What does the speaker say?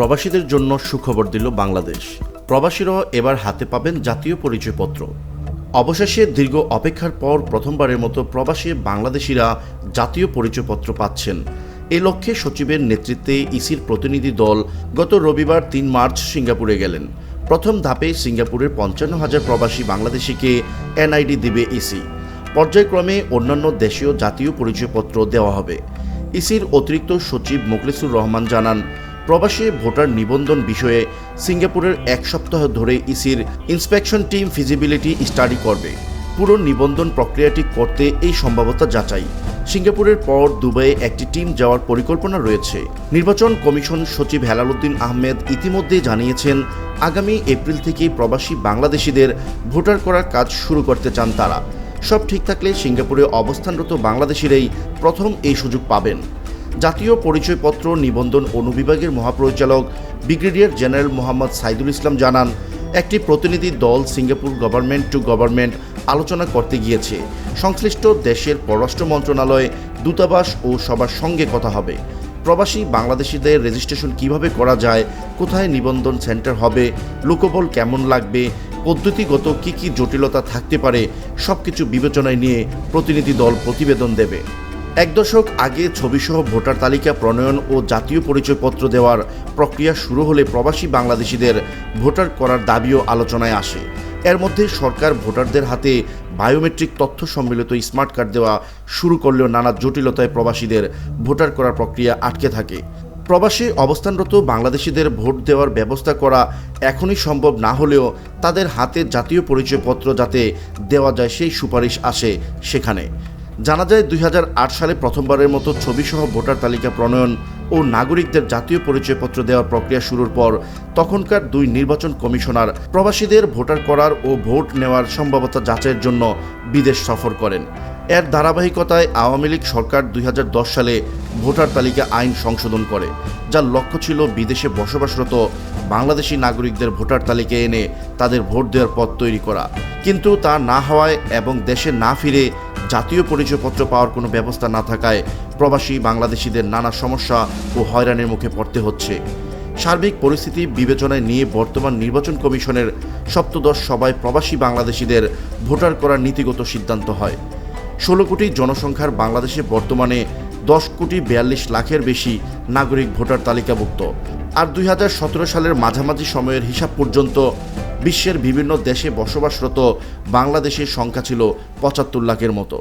প্রবাসীদের জন্য সুখবর দিল বাংলাদেশ। প্রবাসীরাও এবার হাতে পাবেন জাতীয় পরিচয়পত্র। অবশেষে দীর্ঘ অপেক্ষার পর প্রথমবারের মতো প্রবাসী বাংলাদেশিরা জাতীয় পরিচয়পত্র পাচ্ছেন। এ লক্ষ্যে সচিবের নেতৃত্বে ইসির প্রতিনিধি দল গত রবিবার তিন মার্চ সিঙ্গাপুরে গেলেন। প্রথম ধাপে সিঙ্গাপুরের পঞ্চান্ন হাজার প্রবাসী বাংলাদেশিকে এনআইডি দিবে ইসি। পর্যায়ক্রমে অন্যান্য দেশীয় জাতীয় পরিচয়পত্র দেওয়া হবে। ইসির অতিরিক্ত সচিব মোখলেসুর রহমান জানান প্রবাসী ভোটার নিবন্ধন বিষয়ে সিঙ্গাপুরের এক সপ্তাহ ধরে ইসির ইন্সপেকশন টিম ফিজিবিলিটি স্টাডি করবে। পুরো নিবন্ধন প্রক্রিয়াটি করতে এই সম্ভাবতা যাচাই। সিঙ্গাপুরের পর দুবাইয়ে একটি টিম যাওয়ার পরিকল্পনা রয়েছে। নির্বাচন কমিশন সচিব হেলালুদ্দিন আহমেদ ইতিমধ্যে জানিয়েছেন, আগামী এপ্রিল থেকেই প্রবাসী বাংলাদেশিদের ভোটার করার কাজ শুরু করতে চান তারা। সব ঠিক থাকলে সিঙ্গাপুরে অবস্থানরত বাংলাদেশিরাই প্রথম এই সুযোগ পাবেন। জাতীয় পরিচয়পত্র নিবন্ধন অনুবিভাগের মহাপরিচালক ব্রিগেডিয়ার জেনারেল মোহাম্মদ সাইদুল ইসলাম জানান, একটি প্রতিনিধি দল সিঙ্গাপুর গভর্নমেন্ট টু গভর্নমেন্ট আলোচনা করতে গিয়েছে। সংশ্লিষ্ট দেশের পররাষ্ট্র মন্ত্রণালয়ে, দূতাবাস ও সবার সঙ্গে কথা হবে। প্রবাসী বাংলাদেশিদের রেজিস্ট্রেশন কীভাবে করা যায়, কোথায় নিবন্ধন সেন্টার হবে, লোকবল কেমন লাগবে, পদ্ধতিগত কি কি জটিলতা থাকতে পারে, সবকিছু বিবেচনায় নিয়ে প্রতিনিধি দল প্রতিবেদন দেবে। এক দশক আগে ছবিসহ ভোটার তালিকা, প্রণয়ন ও জাতীয় পরিচয়পত্র দেওয়ার প্রক্রিয়া শুরু হলে প্রবাসী বাংলাদেশিদের ভোটার করার দাবিও আলোচনায় আসে। এর মধ্যে সরকার ভোটারদের হাতে বায়োমেট্রিক তথ্য সম্মিলিত স্মার্ট কার্ড দেওয়া শুরু করলেও নানা জটিলতায় প্রবাসীদের ভোটার করার প্রক্রিয়া আটকে থাকে। প্রবাসী অবস্থানরত বাংলাদেশিদের ভোট দেওয়ার ব্যবস্থা করা এখনই সম্ভব না হলেও তাদের হাতে জাতীয় পরিচয়পত্র যাতে দেওয়া যায় সেই সুপারিশ আসে সেখানে। জানা যায় দুই হাজার আট সালে প্রথমবারের মতো ছবিসহ ভোটার তালিকা প্রণয়ন ও নাগরিকদের জাতীয় পরিচয়পত্র দেওয়ার প্রক্রিয়া শুরুর পর তখনকার দুই নির্বাচন কমিশনার প্রবাসীদের ভোটার করার ও ভোট নেওয়ার সম্ভাবতা যাচাইয়ের জন্য বিদেশ সফর করেন। এর ধারাবাহিকতায় আওয়ামী লীগ সরকার দুই হাজার দশ সালে ভোটার তালিকা আইন সংশোধন করে, যার লক্ষ্য ছিল বিদেশে বসবাসরত বাংলাদেশি নাগরিকদের ভোটার তালিকা এনে তাদের ভোট দেওয়ার পথ তৈরি করা। কিন্তু তা না হওয়ায় এবং দেশে না ফিরে জাতীয় পরিচয়পত্র পাওয়ার কোনো ব্যবস্থা না থাকায় প্রবাসী বাংলাদেশিদের নানা সমস্যা ও হয়রানির মুখে পড়তে হচ্ছে। সার্বিক পরিস্থিতি বিবেচনায় নিয়ে বর্তমান নির্বাচন কমিশনের সপ্তদশ সভায় প্রবাসী বাংলাদেশিদের ভোটার করার নীতিগত সিদ্ধান্ত হয়। ষোলো কোটি জনসংখ্যার বাংলাদেশে বর্তমানে দশ কোটি বিয়াল্লিশ লাখের বেশি নাগরিক ভোটার তালিকাভুক্ত। আর দুই হাজার সতেরো সালের মাঝামাঝি সময়ের হিসাব পর্যন্ত বিশ্বের বিভিন্ন দেশে বসবাসরত বাংলাদেশের সংখ্যা ছিল পঁচাত্তর লাখের মতো।